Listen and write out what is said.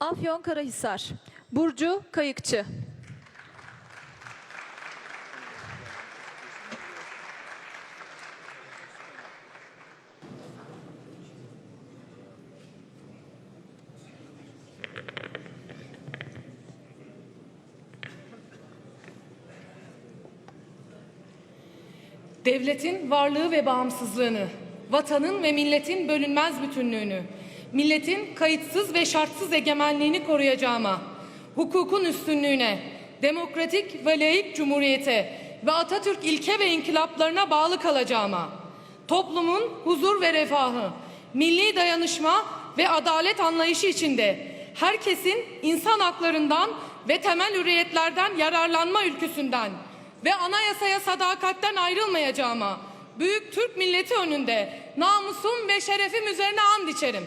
Afyonkarahisar Burcu Kayıkçı. Devletin varlığı ve bağımsızlığını, vatanın ve milletin bölünmez bütünlüğünü, milletin kayıtsız ve şartsız egemenliğini koruyacağıma, hukukun üstünlüğüne, demokratik ve layık cumhuriyete ve Atatürk ilke ve inkılaplarına bağlı kalacağıma, toplumun huzur ve refahı, milli dayanışma ve adalet anlayışı içinde herkesin insan haklarından ve temel hürriyetlerden yararlanma ülküsünden ve anayasaya sadakatten ayrılmayacağıma büyük Türk milleti önünde namusum ve şerefim üzerine and içerim.